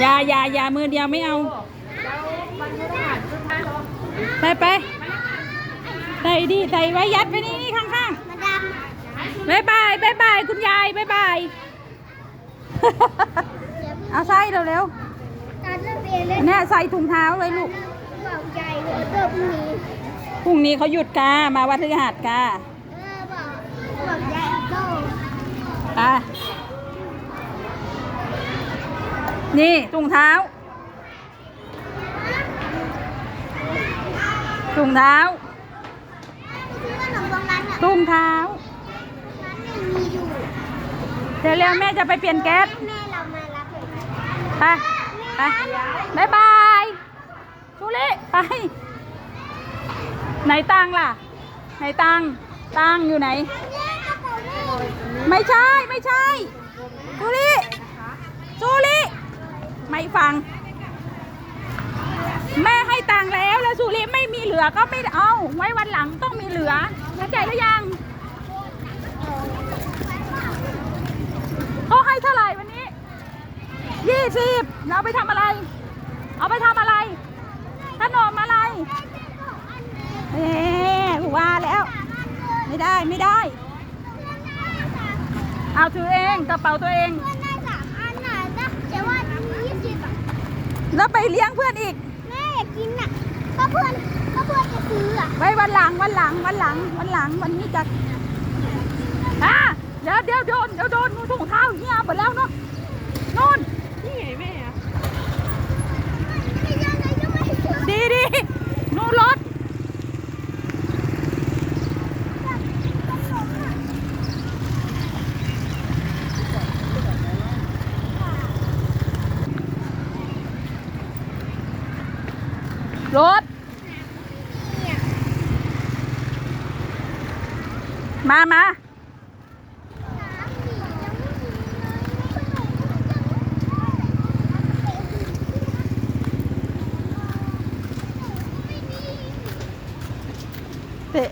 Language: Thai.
อย่าอย่าอย่ามือเดียวไม่เอา ไปไปใส่ดิใส่ไว้ยัดไปนี่นี่ข้างมาดๆบายบายบายบายคุณยายบายบายเอาใส่เร็วำการเล่นเรียนเล่นๆเนี่ยใส่ถุงเท้าเลยลูกบอกใหญ่หัวเติบนี้พรุ่งนี้เขาหยุดกามาวัดพฤหัสกาเออ นี่ถุงเท้าถุงเท้าซื้อขนมตรงนั้นอะถุงเท้าร้านหนึ่งมีอยู่เดี๋ยวเร็วแม่จะไปเปลี่ยนแก๊สให้แม่เรามารับเลยไปไปบายบายชูลิไป ไหนตังล่ะ ไหนตังตังอยู่ไหนเนี่ยกระเป๋านี่ไม่ใช่ไม่ใช่ชูลิชูลิ ไม่ฟัง แม่ให้ตังแล้วแล้วสุริไม่มีเหลือก็ไม่เอา ไว้วันหลังต้องมีเหลือเข้าใจหรือยังเขาให้เท่าไหร่วันนี้ยี่สิบเอาไปทำอะไร เอาไปทำอะไรขนมอะไรเอ๊ว่าแล้ว ไม่ได้ไม่ได้ เอาถือเองกระเป๋าตัวเอง เพื่อนได้สามอันน่ะนะเดี๋ยวว่ายี่สิบอะ แล้วไปเลี้ยงเพื่อนอีก แม่อยากกินอะก็เพื่อนก็เพื่อนจะซื้ออะไว้วันหลังวันหลังวันหลังวันหลังวันนี้จะอะเดี๋ยวเดี๋ยวโดนเดี๋ยวโดนงูถุงเท้าเหี้ยหมดแล้วเนาะนู่นไม่ยังไงก็ไม่ซื้อ ดีดีนู่นรถ รถ มามาเตะ